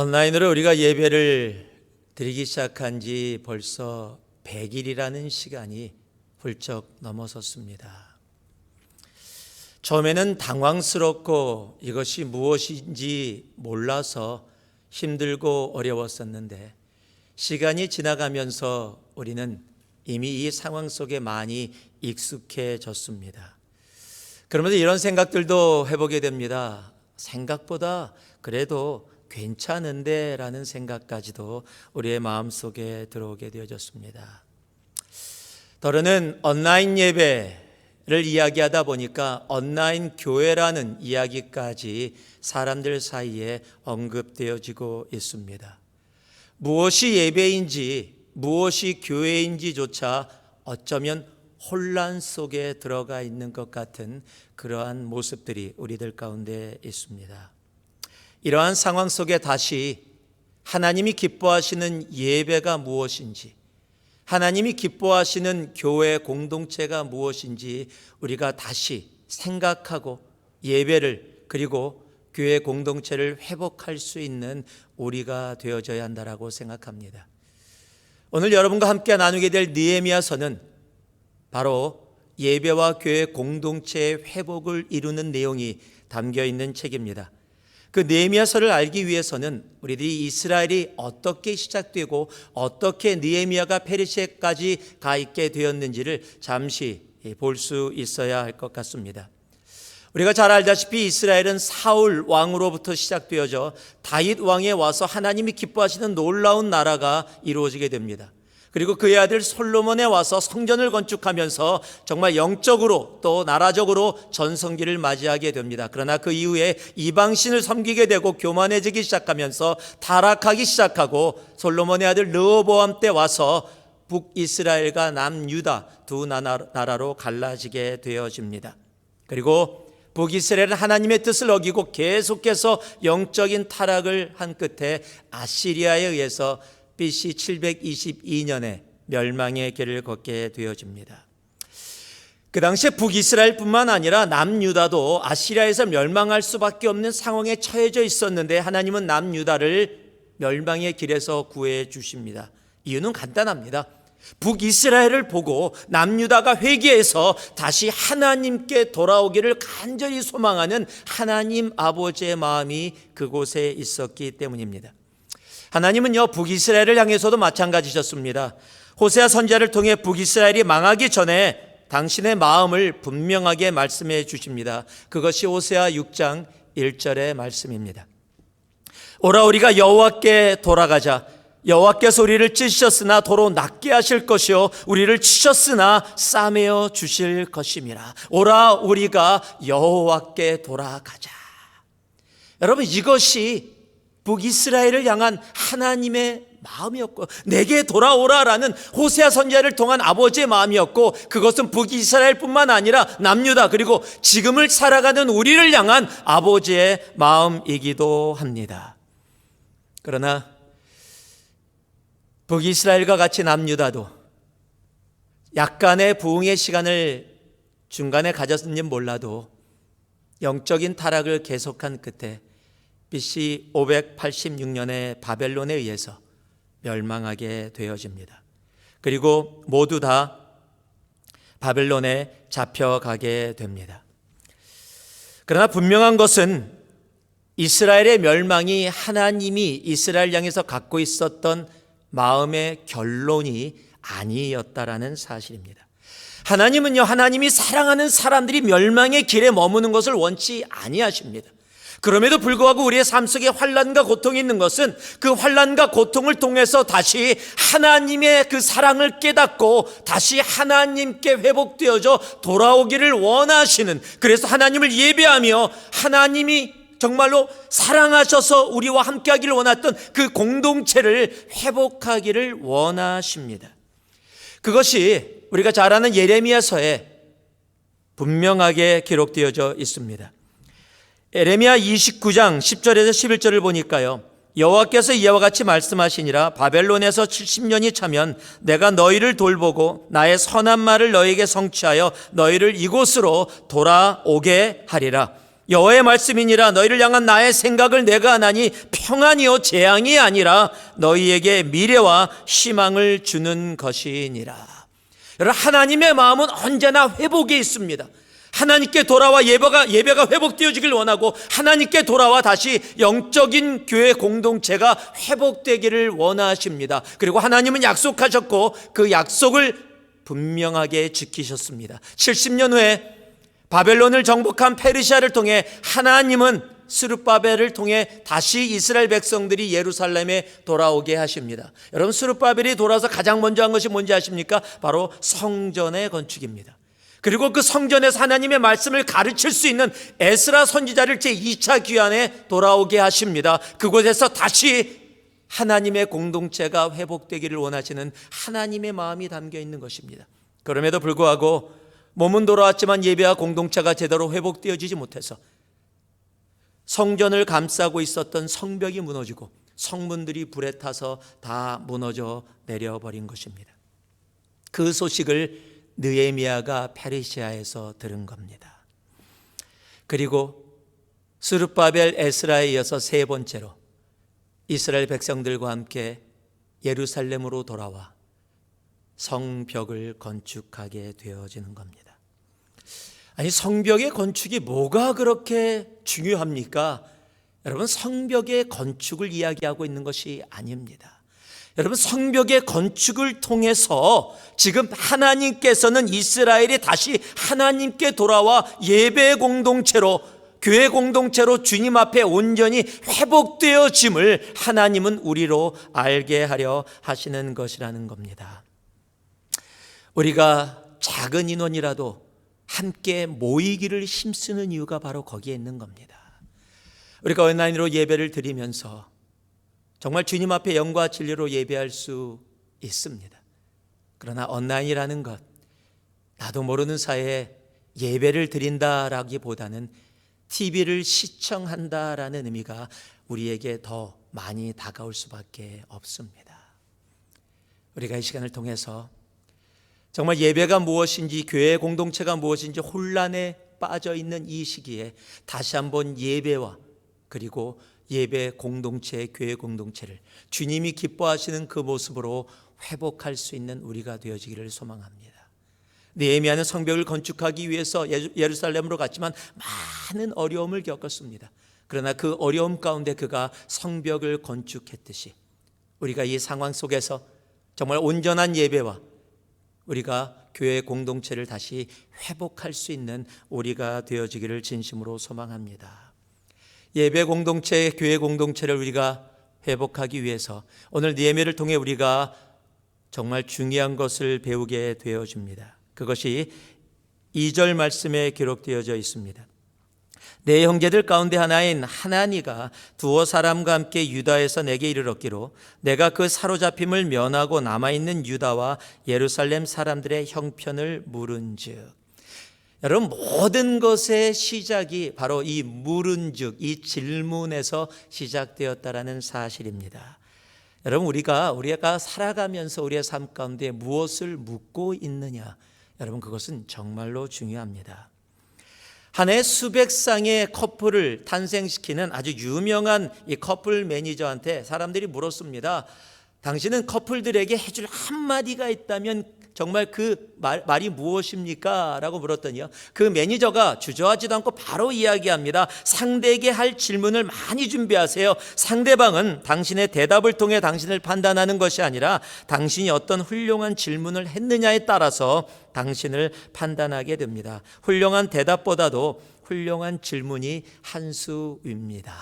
온라인으로 우리가 예배를 드리기 시작한 지 벌써 100일이라는 시간이 훌쩍 넘어섰습니다. 처음에는 당황스럽고 이것이 무엇인지 몰라서 힘들고 어려웠었는데 시간이 지나가면서 우리는 이미 이 상황 속에 많이 익숙해졌습니다. 그러면서 이런 생각들도 해보게 됩니다. 생각보다 그래도 괜찮은데 라는 생각까지도 우리의 마음속에 들어오게 되어졌습니다. 더러는 온라인 예배를 이야기하다 보니까 온라인 교회라는 이야기까지 사람들 사이에 언급되어지고 있습니다. 무엇이 예배인지 무엇이 교회인지조차 어쩌면 혼란 속에 들어가 있는 것 같은 그러한 모습들이 우리들 가운데 있습니다. 이러한 상황 속에 다시 하나님이 기뻐하시는 예배가 무엇인지, 하나님이 기뻐하시는 교회 공동체가 무엇인지 우리가 다시 생각하고 예배를 그리고 교회 공동체를 회복할 수 있는 우리가 되어져야 한다라고 생각합니다. 오늘 여러분과 함께 나누게 될 느헤미야서는 바로 예배와 교회 공동체의 회복을 이루는 내용이 담겨 있는 책입니다. 그 느헤미야서를 알기 위해서는 우리들이 이스라엘이 어떻게 시작되고 어떻게 느헤미야가 페르시아까지 가 있게 되었는지를 잠시 볼 수 있어야 할 것 같습니다. 우리가 잘 알다시피 이스라엘은 사울 왕으로부터 시작되어져 다윗 왕에 와서 하나님이 기뻐하시는 놀라운 나라가 이루어지게 됩니다. 그리고 그의 아들 솔로몬에 와서 성전을 건축하면서 정말 영적으로 또 나라적으로 전성기를 맞이하게 됩니다. 그러나 그 이후에 이방신을 섬기게 되고 교만해지기 시작하면서 타락하기 시작하고 솔로몬의 아들 르호보암 때 와서 북이스라엘과 남유다 두 나라로 갈라지게 되어집니다. 그리고 북이스라엘은 하나님의 뜻을 어기고 계속해서 영적인 타락을 한 끝에 아시리아에 의해서 BC 722년에 멸망의 길을 걷게 되어집니다. 그 당시에 북이스라엘뿐만 아니라 남유다도 아시리아에서 멸망할 수밖에 없는 상황에 처해져 있었는데 하나님은 남유다를 멸망의 길에서 구해 주십니다. 이유는 간단합니다. 북이스라엘을 보고 남유다가 회개해서 다시 하나님께 돌아오기를 간절히 소망하는 하나님 아버지의 마음이 그곳에 있었기 때문입니다. 하나님은요 북이스라엘을 향해서도 마찬가지셨습니다. 호세아 선자를 통해 북이스라엘이 망하기 전에 당신의 마음을 분명하게 말씀해 주십니다. 그것이 호세아 6장 1절의 말씀입니다. 오라 우리가 여호와께 돌아가자. 여호와께서 우리를 찢으셨으나 도로 낫게 하실 것이요 우리를 치셨으나 싸매어 주실 것임이라. 오라 우리가 여호와께 돌아가자. 여러분 이것이 북이스라엘을 향한 하나님의 마음이었고 내게 돌아오라라는 호세아 선지자를 통한 아버지의 마음이었고 그것은 북이스라엘뿐만 아니라 남유다 그리고 지금을 살아가는 우리를 향한 아버지의 마음이기도 합니다. 그러나 북이스라엘과 같이 남유다도 약간의 부흥의 시간을 중간에 가졌는지 몰라도 영적인 타락을 계속한 끝에 BC 586년에 바벨론에 의해서 멸망하게 되어집니다. 그리고 모두 다 바벨론에 잡혀가게 됩니다. 그러나 분명한 것은 이스라엘의 멸망이 하나님이 이스라엘 향해서 갖고 있었던 마음의 결론이 아니었다라는 사실입니다. 하나님은요, 하나님이 사랑하는 사람들이 멸망의 길에 머무는 것을 원치 아니하십니다. 그럼에도 불구하고 우리의 삶 속에 환란과 고통이 있는 것은 그 환란과 고통을 통해서 다시 하나님의 그 사랑을 깨닫고 다시 하나님께 회복되어져 돌아오기를 원하시는 그래서 하나님을 예배하며 하나님이 정말로 사랑하셔서 우리와 함께 하기를 원했던 그 공동체를 회복하기를 원하십니다. 그것이 우리가 잘 아는 예레미야서에 분명하게 기록되어져 있습니다. 에레미야 29장 10절에서 11절을 보니까요. 여호와께서 이와 같이 말씀하시니라 바벨론에서 70년이 차면 내가 너희를 돌보고 나의 선한 말을 너희에게 성취하여 너희를 이곳으로 돌아오게 하리라. 여호와의 말씀이니라 너희를 향한 나의 생각을 내가 하나니 평안이요 재앙이 아니라 너희에게 미래와 희망을 주는 것이니라. 여러분 하나님의 마음은 언제나 회복에 있습니다. 하나님께 돌아와 예배가 예배가 회복되어지길 원하고 하나님께 돌아와 다시 영적인 교회 공동체가 회복되기를 원하십니다. 그리고 하나님은 약속하셨고 그 약속을 분명하게 지키셨습니다. 70년 후에 바벨론을 정복한 페르시아를 통해 하나님은 스룹바벨을 통해 다시 이스라엘 백성들이 예루살렘에 돌아오게 하십니다. 여러분 스룹바벨이 돌아서 가장 먼저 한 것이 뭔지 아십니까? 바로 성전의 건축입니다. 그리고 그 성전에서 하나님의 말씀을 가르칠 수 있는 에스라 선지자를 제 2차 귀환에 돌아오게 하십니다. 그곳에서 다시 하나님의 공동체가 회복되기를 원하시는 하나님의 마음이 담겨 있는 것입니다. 그럼에도 불구하고 몸은 돌아왔지만 예배와 공동체가 제대로 회복되어지지 못해서 성전을 감싸고 있었던 성벽이 무너지고 성문들이 불에 타서 다 무너져 내려버린 것입니다. 그 소식을 느에미아가 페르시아에서 들은 겁니다. 그리고 스룹바벨 에스라에 이어서 세 번째로 이스라엘 백성들과 함께 예루살렘으로 돌아와 성벽을 건축하게 되어지는 겁니다. 아니 성벽의 건축이 뭐가 그렇게 중요합니까? 여러분 성벽의 건축을 이야기하고 있는 것이 아닙니다. 여러분 성벽의 건축을 통해서 지금 하나님께서는 이스라엘이 다시 하나님께 돌아와 예배 공동체로 교회 공동체로 주님 앞에 온전히 회복되어짐을 하나님은 우리로 알게 하려 하시는 것이라는 겁니다. 우리가 작은 인원이라도 함께 모이기를 힘쓰는 이유가 바로 거기에 있는 겁니다. 우리가 온라인으로 예배를 드리면서 정말 주님 앞에 영과 진리로 예배할 수 있습니다. 그러나 온라인이라는 것, 나도 모르는 사이에 예배를 드린다라기보다는 TV를 시청한다라는 의미가 우리에게 더 많이 다가올 수밖에 없습니다. 우리가 이 시간을 통해서 정말 예배가 무엇인지 교회 공동체가 무엇인지 혼란에 빠져 있는 이 시기에 다시 한번 예배와 그리고 예배 공동체, 교회 공동체를 주님이 기뻐하시는 그 모습으로 회복할 수 있는 우리가 되어지기를 소망합니다. 느헤미야는 성벽을 건축하기 위해서 예루살렘으로 갔지만 많은 어려움을 겪었습니다. 그러나 그 어려움 가운데 그가 성벽을 건축했듯이 우리가 이 상황 속에서 정말 온전한 예배와 우리가 교회 공동체를 다시 회복할 수 있는 우리가 되어지기를 진심으로 소망합니다. 예배 공동체, 교회 공동체를 우리가 회복하기 위해서 오늘 니에미를 통해 우리가 정말 중요한 것을 배우게 되어집니다. 그것이 2절 말씀에 기록되어져 있습니다. 내 형제들 가운데 하나인 하나니가 두어 사람과 함께 유다에서 내게 이르렀기로 내가 그 사로잡힘을 면하고 남아있는 유다와 예루살렘 사람들의 형편을 물은즉 여러분 모든 것의 시작이 바로 이 물은즉 이 질문에서 시작되었다라는 사실입니다. 여러분 우리가 우리가 살아가면서 우리의 삶 가운데 무엇을 묻고 있느냐 여러분 그것은 정말로 중요합니다. 한 해 수백 쌍의 커플을 탄생시키는 아주 유명한 이 커플 매니저한테 사람들이 물었습니다. 당신은 커플들에게 해줄 한마디가 있다면 정말 그 말, 말이 무엇입니까? 라고 물었더니요. 그 매니저가 주저하지도 않고 바로 이야기합니다. 상대에게 할 질문을 많이 준비하세요. 상대방은 당신의 대답을 통해 당신을 판단하는 것이 아니라 당신이 어떤 훌륭한 질문을 했느냐에 따라서 당신을 판단하게 됩니다. 훌륭한 대답보다도 훌륭한 질문이 한 수입니다.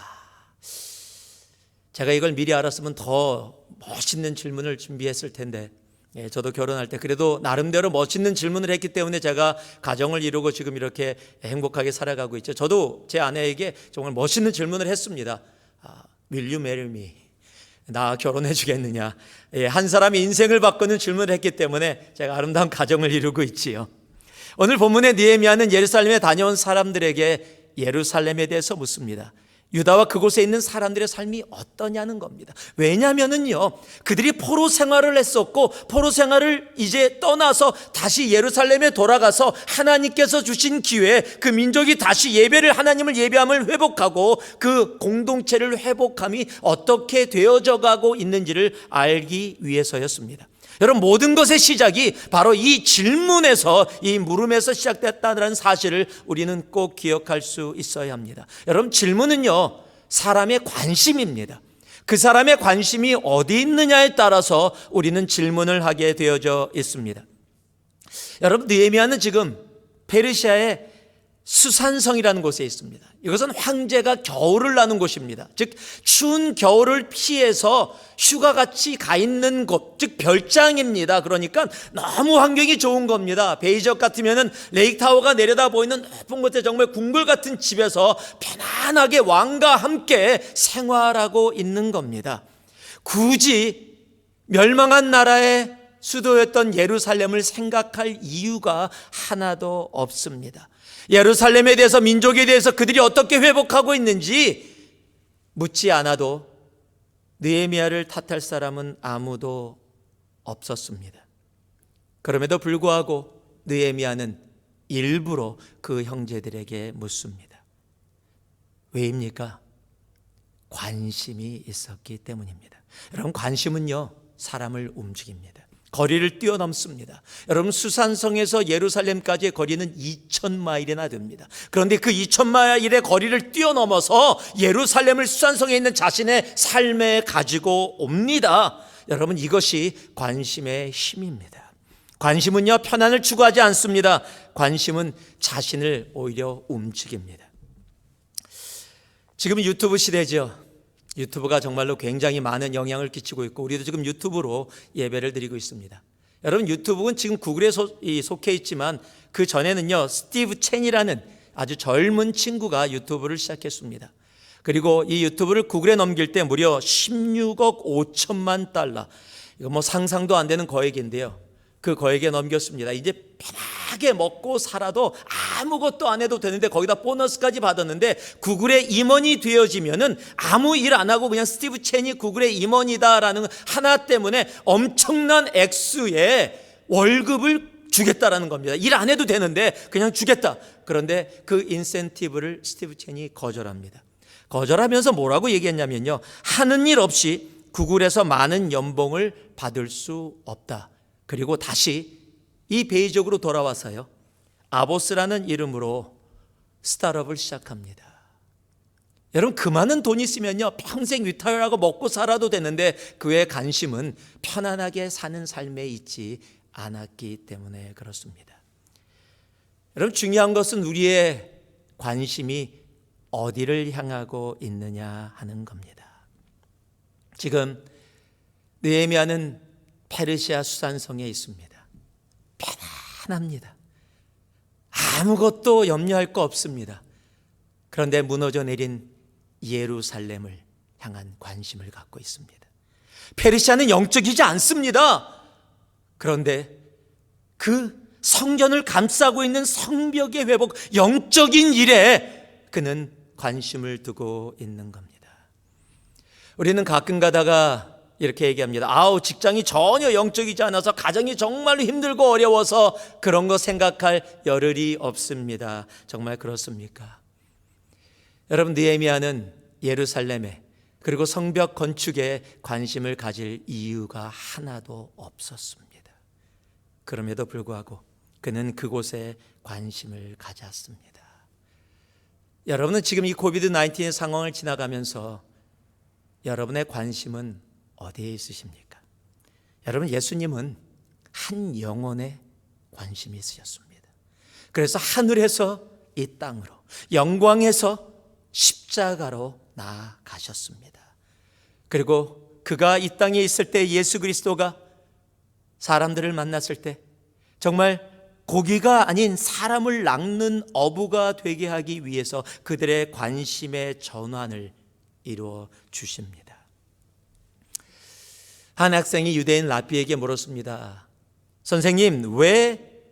제가 이걸 미리 알았으면 더 멋있는 질문을 준비했을 텐데 예, 저도 결혼할 때 그래도 나름대로 멋있는 질문을 했기 때문에 제가 가정을 이루고 지금 이렇게 행복하게 살아가고 있죠. 저도 제 아내에게 정말 멋있는 질문을 했습니다. 아, Will you marry me? 나 결혼해 주겠느냐? 예, 한 사람이 인생을 바꾸는 질문을 했기 때문에 제가 아름다운 가정을 이루고 있지요. 오늘 본문의 니에미아는 예루살렘에 다녀온 사람들에게 예루살렘에 대해서 묻습니다. 유다와 그곳에 있는 사람들의 삶이 어떠냐는 겁니다. 왜냐면은요, 그들이 포로 생활을 했었고, 포로 생활을 이제 떠나서 다시 예루살렘에 돌아가서 하나님께서 주신 기회에 그 민족이 다시 예배를, 하나님을 예배함을 회복하고 그 공동체를 회복함이 어떻게 되어져 가고 있는지를 알기 위해서였습니다. 여러분 모든 것의 시작이 바로 이 질문에서 이 물음에서 시작됐다는 사실을 우리는 꼭 기억할 수 있어야 합니다. 여러분 질문은요 사람의 관심입니다. 그 사람의 관심이 어디 있느냐에 따라서 우리는 질문을 하게 되어져 있습니다. 여러분 느헤미야는 지금 페르시아의 수산성이라는 곳에 있습니다. 이것은 황제가 겨울을 나는 곳입니다. 즉 추운 겨울을 피해서 휴가 같이 가 있는 곳, 즉 별장입니다. 그러니까 너무 환경이 좋은 겁니다. 베이적 같으면은 레이크 타워가 내려다 보이는 높은 곳에 정말 궁궐 같은 집에서 편안하게 왕과 함께 생활하고 있는 겁니다. 굳이 멸망한 나라의 수도였던 예루살렘을 생각할 이유가 하나도 없습니다. 예루살렘에 대해서 민족에 대해서 그들이 어떻게 회복하고 있는지 묻지 않아도 느헤미야를 탓할 사람은 아무도 없었습니다. 그럼에도 불구하고 느헤미야는 일부러 그 형제들에게 묻습니다. 왜입니까? 관심이 있었기 때문입니다. 여러분 관심은요 사람을 움직입니다. 거리를 뛰어넘습니다. 여러분 수산성에서 예루살렘까지의 거리는 2천 마일이나 됩니다. 그런데 그 2천 마일의 거리를 뛰어넘어서 예루살렘을 수산성에 있는 자신의 삶에 가지고 옵니다. 여러분 이것이 관심의 힘입니다. 관심은요 편안을 추구하지 않습니다. 관심은 자신을 오히려 움직입니다. 지금 유튜브 시대죠. 유튜브가 정말로 굉장히 많은 영향을 끼치고 있고 우리도 지금 유튜브로 예배를 드리고 있습니다. 여러분 유튜브는 지금 구글에 소, 속해 있지만 그 전에는요 스티브 첸이라는 아주 젊은 친구가 유튜브를 시작했습니다. 그리고 이 유튜브를 구글에 넘길 때 무려 16억 5천만 달러 이거 뭐 상상도 안 되는 거액인데요. 그 거액에 넘겼습니다. 이제 편하게 먹고 살아도 아무것도 안 해도 되는데 거기다 보너스까지 받았는데 구글의 임원이 되어지면은 아무 일 안 하고 그냥 스티브 첸이 구글의 임원이다라는 하나 때문에 엄청난 액수의 월급을 주겠다라는 겁니다. 일 안 해도 되는데 그냥 주겠다. 그런데 그 인센티브를 스티브 첸이 거절합니다. 거절하면서 뭐라고 얘기했냐면요. 하는 일 없이 구글에서 많은 연봉을 받을 수 없다. 그리고 다시 이 베이적으로 돌아와서요. 아보스라는 이름으로 스타트업을 시작합니다. 여러분 그 많은 돈 있으면요 평생 위타열하고 먹고 살아도 되는데 그의 관심은 편안하게 사는 삶에 있지 않았기 때문에 그렇습니다. 여러분 중요한 것은 우리의 관심이 어디를 향하고 있느냐 하는 겁니다. 지금 느헤미야는 페르시아 수산성에 있습니다. 편안합니다. 아무것도 염려할 거 없습니다. 그런데 무너져 내린 예루살렘을 향한 관심을 갖고 있습니다. 페르시아는 영적이지 않습니다. 그런데 그 성전을 감싸고 있는 성벽의 회복, 영적인 일에 그는 관심을 두고 있는 겁니다. 우리는 가끔 가다가 이렇게 얘기합니다. 아우, 직장이 전혀 영적이지 않아서 가정이 정말로 힘들고 어려워서 그런 거 생각할 여를이 없습니다. 정말 그렇습니까? 여러분, 느헤미야는 예루살렘에 그리고 성벽 건축에 관심을 가질 이유가 하나도 없었습니다. 그럼에도 불구하고 그는 그곳에 관심을 가졌습니다. 여러분은 지금 이 코비드 19의 상황을 지나가면서 여러분의 관심은 어디에 있으십니까? 여러분 예수님은 한 영혼에 관심이 있으셨습니다. 그래서 하늘에서 이 땅으로 영광에서 십자가로 나아가셨습니다. 그리고 그가 이 땅에 있을 때 예수 그리스도가 사람들을 만났을 때 정말 고기가 아닌 사람을 낚는 어부가 되게 하기 위해서 그들의 관심의 전환을 이루어 주십니다. 한 학생이 유대인 라피에게 물었습니다. 선생님, 왜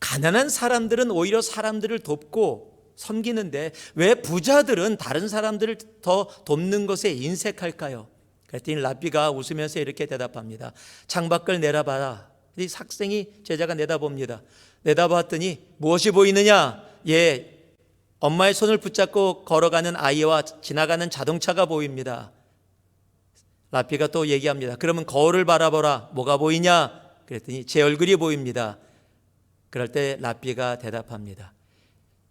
가난한 사람들은 오히려 사람들을 돕고 섬기는데 왜 부자들은 다른 사람들을 더 돕는 것에 인색할까요? 그랬더니 랍비가 웃으면서 이렇게 대답합니다. 창밖을 내다봐라. 이 학생이 제자가 내다봅니다. 내다봤더니 무엇이 보이느냐? 예, 엄마의 손을 붙잡고 걸어가는 아이와 지나가는 자동차가 보입니다. 라피가 또 얘기합니다. 그러면 거울을 바라보라. 뭐가 보이냐? 그랬더니 제 얼굴이 보입니다. 그럴 때 라피가 대답합니다.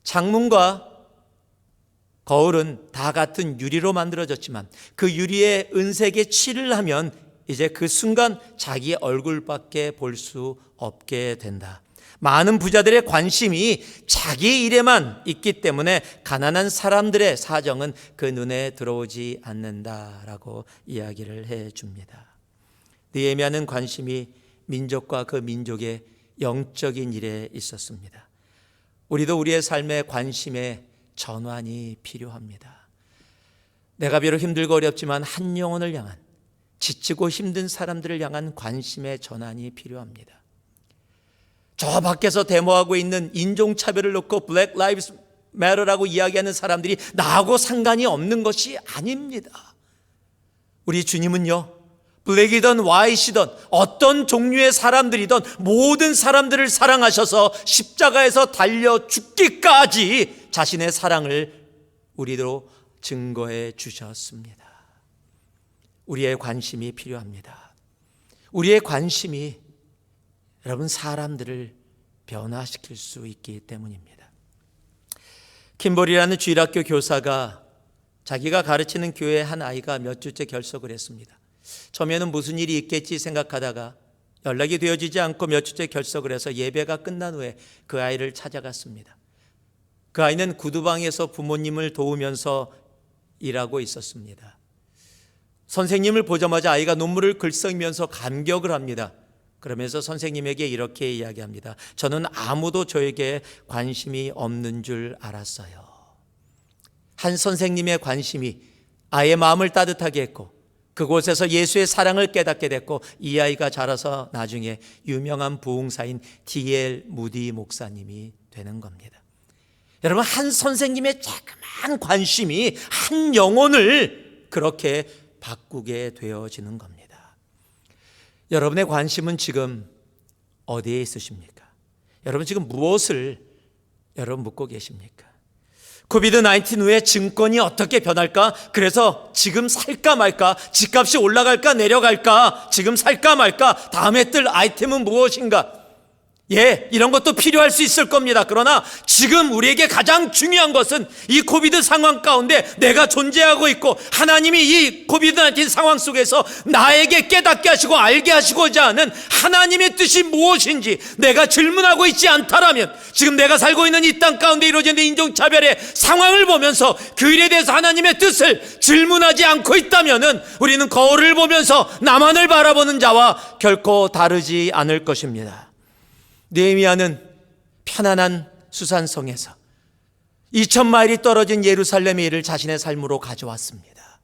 창문과 거울은 다 같은 유리로 만들어졌지만 그 유리에 은색의 칠을 하면 이제 그 순간 자기 얼굴밖에 볼 수 없게 된다. 많은 부자들의 관심이 자기 일에만 있기 때문에 가난한 사람들의 사정은 그 눈에 들어오지 않는다라고 이야기를 해 줍니다. 느헤미야는 관심이 민족과 그 민족의 영적인 일에 있었습니다. 우리도 우리의 삶의 관심에 전환이 필요합니다. 내가 비록 힘들고 어렵지만 한 영혼을 향한 지치고 힘든 사람들을 향한 관심의 전환이 필요합니다. 저 밖에서 데모하고 있는 인종차별을 놓고 블랙 라이브스 매러라고 이야기하는 사람들이 나하고 상관이 없는 것이 아닙니다. 우리 주님은요, 블랙이든 와이시든 어떤 종류의 사람들이든 모든 사람들을 사랑하셔서 십자가에서 달려 죽기까지 자신의 사랑을 우리로 증거해 주셨습니다. 우리의 관심이 필요합니다. 우리의 관심이 여러분 사람들을 변화시킬 수 있기 때문입니다. 킴볼이라는 주일학교 교사가 자기가 가르치는 교회 한 아이가 몇 주째 결석을 했습니다. 처음에는 무슨 일이 있겠지 생각하다가 연락이 되어지지 않고 몇 주째 결석을 해서 예배가 끝난 후에 그 아이를 찾아갔습니다. 그 아이는 구두방에서 부모님을 도우면서 일하고 있었습니다. 선생님을 보자마자 아이가 눈물을 글썽이면서 감격을 합니다. 그러면서 선생님에게 이렇게 이야기합니다. 저는 아무도 저에게 관심이 없는 줄 알았어요. 한 선생님의 관심이 아이의 마음을 따뜻하게 했고 그곳에서 예수의 사랑을 깨닫게 됐고 이 아이가 자라서 나중에 유명한 부흥사인 D.L. 무디 목사님이 되는 겁니다. 여러분 한 선생님의 자그마한 관심이 한 영혼을 그렇게 바꾸게 되어지는 겁니다. 여러분의 관심은 지금 어디에 있으십니까? 여러분 지금 무엇을 여러분 묻고 계십니까? 코비드 19 후에 증권이 어떻게 변할까? 그래서 지금 살까 말까? 집값이 올라갈까 내려갈까? 지금 살까 말까? 다음에 뜰 아이템은 무엇인가? 예, 이런 것도 필요할 수 있을 겁니다. 그러나 지금 우리에게 가장 중요한 것은 이 코비드 상황 가운데 내가 존재하고 있고 하나님이 이 코비드 19 상황 속에서 나에게 깨닫게 하시고 알게 하시고자 하는 하나님의 뜻이 무엇인지 내가 질문하고 있지 않다라면 지금 내가 살고 있는 이 땅 가운데 이루어지는 인종차별의 상황을 보면서 그 일에 대해서 하나님의 뜻을 질문하지 않고 있다면은 우리는 거울을 보면서 나만을 바라보는 자와 결코 다르지 않을 것입니다. 느헤미야는 편안한 수산성에서 2천 마일이 떨어진 예루살렘의 일을 자신의 삶으로 가져왔습니다.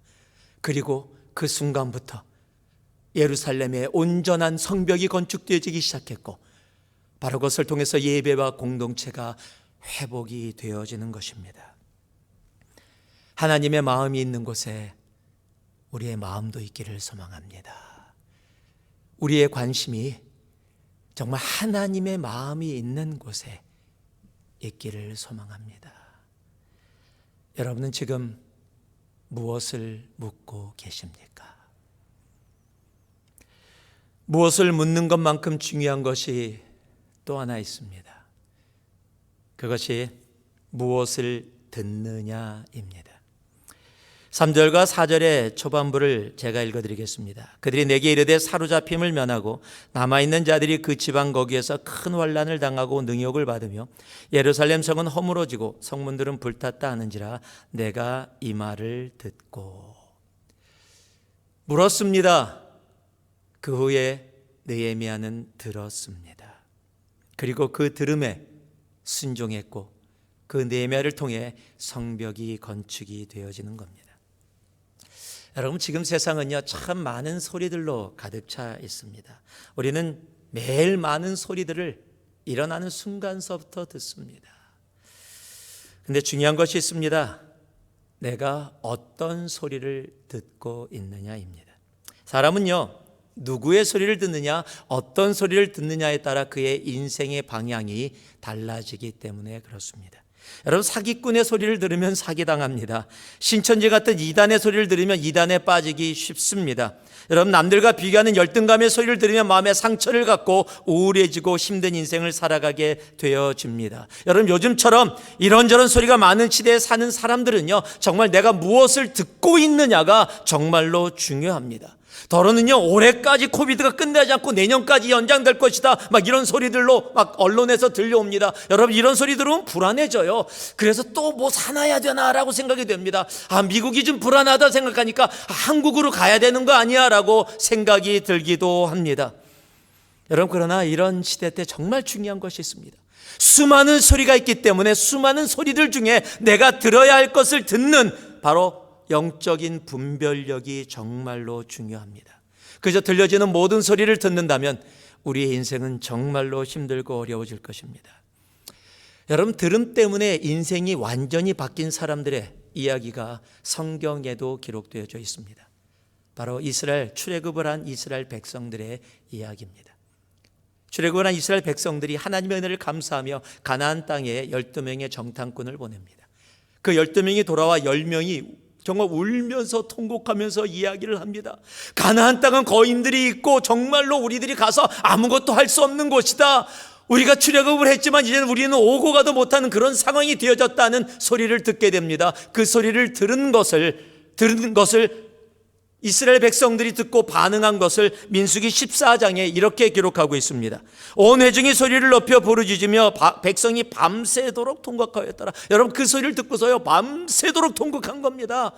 그리고 그 순간부터 예루살렘에 온전한 성벽이 건축되어지기 시작했고 바로 그것을 통해서 예배와 공동체가 회복이 되어지는 것입니다. 하나님의 마음이 있는 곳에 우리의 마음도 있기를 소망합니다. 우리의 관심이 정말 하나님의 마음이 있는 곳에 있기를 소망합니다. 여러분은 지금 무엇을 묻고 계십니까? 무엇을 묻는 것만큼 중요한 것이 또 하나 있습니다. 그것이 무엇을 듣느냐입니다. 3절과 4절의 초반부를 제가 읽어드리겠습니다. 그들이 내게 이르되 사로잡힘을 면하고 남아있는 자들이 그 지방 거기에서 큰 환란을 당하고 능욕을 받으며 예루살렘 성은 허물어지고 성문들은 불탔다 하는지라 내가 이 말을 듣고 물었습니다. 그 후에 느헤미야는 들었습니다. 그리고 그 들음에 순종했고 그 느헤미야를 통해 성벽이 건축이 되어지는 겁니다. 여러분 지금 세상은요 참 많은 소리들로 가득 차 있습니다. 우리는 매일 많은 소리들을 일어나는 순간서부터 듣습니다. 근데 중요한 것이 있습니다. 내가 어떤 소리를 듣고 있느냐입니다. 사람은요, 누구의 소리를 듣느냐, 어떤 소리를 듣느냐에 따라 그의 인생의 방향이 달라지기 때문에 그렇습니다. 여러분, 사기꾼의 소리를 들으면 사기당합니다. 신천지 같은 이단의 소리를 들으면 이단에 빠지기 쉽습니다. 여러분, 남들과 비교하는 열등감의 소리를 들으면 마음에 상처를 갖고 우울해지고 힘든 인생을 살아가게 되어집니다. 여러분, 요즘처럼 이런저런 소리가 많은 시대에 사는 사람들은요, 정말 내가 무엇을 듣고 있느냐가 정말로 중요합니다. 더러는요 올해까지 코비드가 끝나지 않고 내년까지 연장될 것이다. 막 이런 소리들로 막 언론에서 들려옵니다. 여러분 이런 소리 들으면 불안해져요. 그래서 또 뭐 사놔야 되나라고 생각이 됩니다. 아 미국이 좀 불안하다 생각하니까 아, 한국으로 가야 되는 거 아니야? 라고 생각이 들기도 합니다. 여러분 그러나 이런 시대 때 정말 중요한 것이 있습니다. 수많은 소리가 있기 때문에 수많은 소리들 중에 내가 들어야 할 것을 듣는 바로 영적인 분별력이 정말로 중요합니다. 그저 들려지는 모든 소리를 듣는다면 우리의 인생은 정말로 힘들고 어려워질 것입니다. 여러분, 들음 때문에 인생이 완전히 바뀐 사람들의 이야기가 성경에도 기록되어져 있습니다. 바로 이스라엘 출애굽을 한 이스라엘 백성들의 이야기입니다. 출애굽을 한 이스라엘 백성들이 하나님의 은혜를 감사하며 가나안 땅에 12명의 정탐꾼을 보냅니다. 그 12명이 돌아와 10명이 정말 울면서 통곡하면서 이야기를 합니다. 가나안 땅은 거인들이 있고 정말로 우리들이 가서 아무것도 할 수 없는 곳이다. 우리가 출애굽을 했지만 이제는 우리는 오고 가도 못하는 그런 상황이 되어졌다는 소리를 듣게 됩니다. 그 소리를 들은 것을 들은 것을 이스라엘 백성들이 듣고 반응한 것을 민수기 14장에 이렇게 기록하고 있습니다. 온 회중이 소리를 높여 부르짖으며 백성이 밤새도록 통곡하였더라. 여러분 그 소리를 듣고서요 밤새도록 통곡한 겁니다.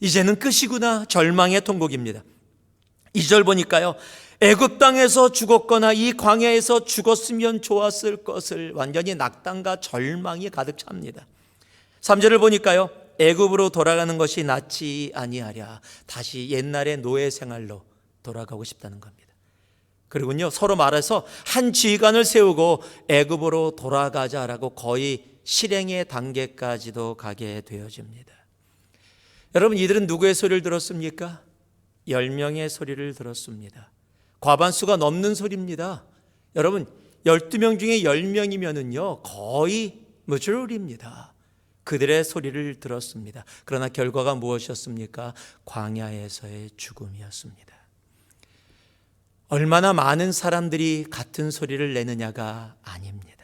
이제는 끝이구나 절망의 통곡입니다. 2절 보니까요. 애굽 땅에서 죽었거나 이 광야에서 죽었으면 좋았을 것을 완전히 낙담과 절망이 가득 찹니다. 3절을 보니까요. 애굽으로 돌아가는 것이 낫지 아니하랴. 다시 옛날의 노예 생활로 돌아가고 싶다는 겁니다. 그리고요 서로 말해서 한 지휘관을 세우고 애굽으로 돌아가자라고 거의 실행의 단계까지도 가게 되어집니다. 여러분 이들은 누구의 소리를 들었습니까? 10명의 소리를 들었습니다. 과반수가 넘는 소리입니다. 여러분 12명 중에 10명이면은요 거의 무줄입니다. 그들의 소리를 들었습니다. 그러나 결과가 무엇이었습니까? 광야에서의 죽음이었습니다. 얼마나 많은 사람들이 같은 소리를 내느냐가 아닙니다.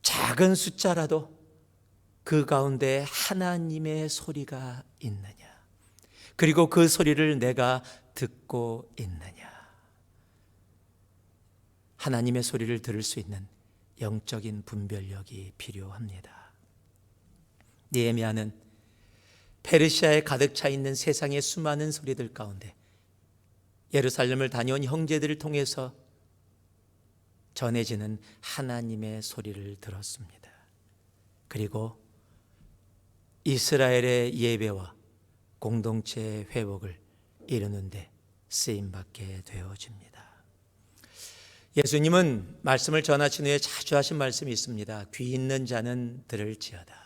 작은 숫자라도 그 가운데 하나님의 소리가 있느냐. 그리고 그 소리를 내가 듣고 있느냐. 하나님의 소리를 들을 수 있는 영적인 분별력이 필요합니다. 니에미아는 페르시아에 가득 차 있는 세상의 수많은 소리들 가운데 예루살렘을 다녀온 형제들을 통해서 전해지는 하나님의 소리를 들었습니다. 그리고 이스라엘의 예배와 공동체 회복을 이루는데 쓰임 받게 되어집니다. 예수님은 말씀을 전하신 후에 자주 하신 말씀이 있습니다. 귀 있는 자는 들을지어다.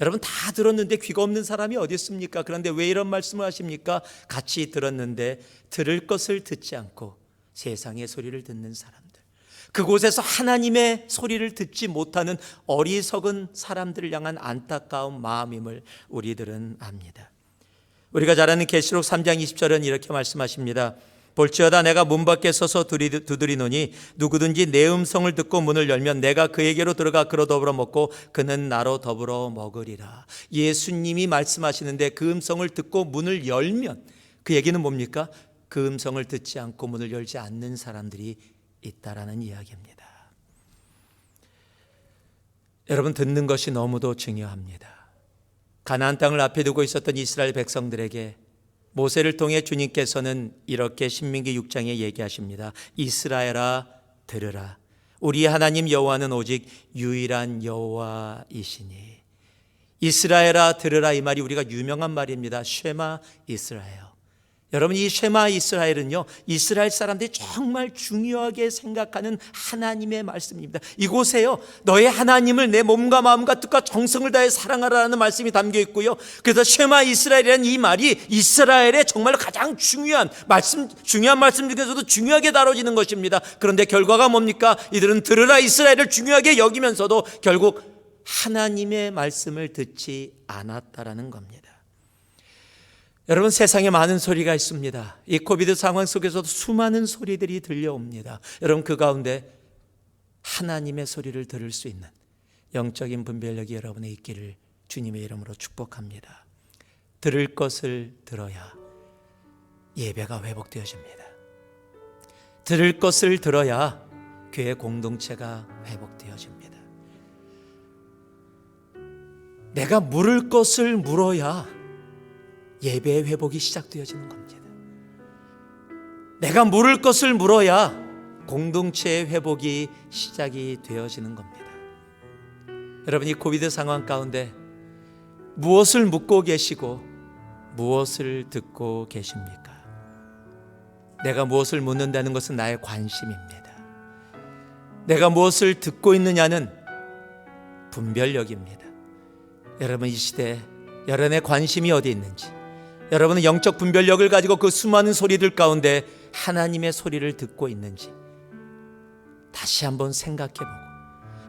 여러분 다 들었는데 귀가 없는 사람이 어디 있습니까? 그런데 왜 이런 말씀을 하십니까? 같이 들었는데 들을 것을 듣지 않고 세상의 소리를 듣는 사람들. 그곳에서 하나님의 소리를 듣지 못하는 어리석은 사람들을 향한 안타까운 마음임을 우리들은 압니다. 우리가 잘 아는 계시록 3장 20절은 이렇게 말씀하십니다. 볼지어다 내가 문 밖에 서서 두드리노니 누구든지 내 음성을 듣고 문을 열면 내가 그에게로 들어가 그로 더불어 먹고 그는 나로 더불어 먹으리라. 예수님이 말씀하시는데 그 음성을 듣고 문을 열면 그 얘기는 뭡니까? 그 음성을 듣지 않고 문을 열지 않는 사람들이 있다라는 이야기입니다. 여러분 듣는 것이 너무도 중요합니다. 가나안 땅을 앞에 두고 있었던 이스라엘 백성들에게 모세를 통해 주님께서는 이렇게 신명기 6장에 얘기하십니다. 이스라엘아 들으라. 우리 하나님 여호와는 오직 유일한 여호와이시니. 이스라엘아 들으라 이 말이 우리가 유명한 말입니다. 쉐마 이스라엘. 여러분 이 쉐마 이스라엘은요 이스라엘 사람들이 정말 중요하게 생각하는 하나님의 말씀입니다. 이곳에요 너의 하나님을 내 몸과 마음과 뜻과 정성을 다해 사랑하라는 말씀이 담겨 있고요. 그래서 쉐마 이스라엘이라는 이 말이 이스라엘의 정말 가장 중요한 말씀 중요한 말씀 중에서도 중요하게 다뤄지는 것입니다. 그런데 결과가 뭡니까? 이들은 들으라 이스라엘을 중요하게 여기면서도 결국 하나님의 말씀을 듣지 않았다라는 겁니다. 여러분 세상에 많은 소리가 있습니다. 이 코비드 상황 속에서도 수많은 소리들이 들려옵니다. 여러분 그 가운데 하나님의 소리를 들을 수 있는 영적인 분별력이 여러분의 있기를 주님의 이름으로 축복합니다. 들을 것을 들어야 예배가 회복되어집니다. 들을 것을 들어야 교회 공동체가 회복되어집니다. 내가 물을 것을 물어야 예배의 회복이 시작되어지는 겁니다. 내가 물을 것을 물어야 공동체의 회복이 시작이 되어지는 겁니다. 여러분 이 코비드 상황 가운데 무엇을 묻고 계시고 무엇을 듣고 계십니까? 내가 무엇을 묻는다는 것은 나의 관심입니다. 내가 무엇을 듣고 있느냐는 분별력입니다. 여러분 이 시대 여러분의 관심이 어디 있는지 여러분은 영적 분별력을 가지고 그 수많은 소리들 가운데 하나님의 소리를 듣고 있는지 다시 한번 생각해 보고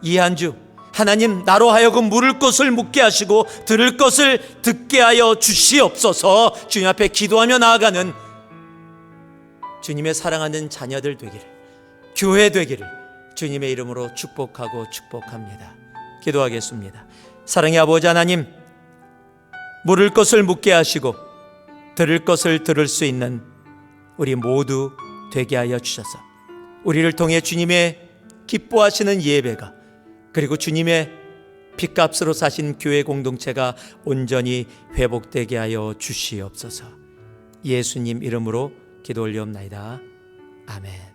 이 한 주 하나님 나로 하여금 물을 것을 묻게 하시고 들을 것을 듣게 하여 주시옵소서 주님 앞에 기도하며 나아가는 주님의 사랑하는 자녀들 되기를 교회 되기를 주님의 이름으로 축복하고 축복합니다. 기도하겠습니다. 사랑의 아버지 하나님 물을 것을 묻게 하시고 들을 것을 들을 수 있는 우리 모두 되게 하여 주셔서 우리를 통해 주님의 기뻐하시는 예배가 그리고 주님의 핏값으로 사신 교회 공동체가 온전히 회복되게 하여 주시옵소서. 예수님 이름으로 기도 올리옵나이다. 아멘.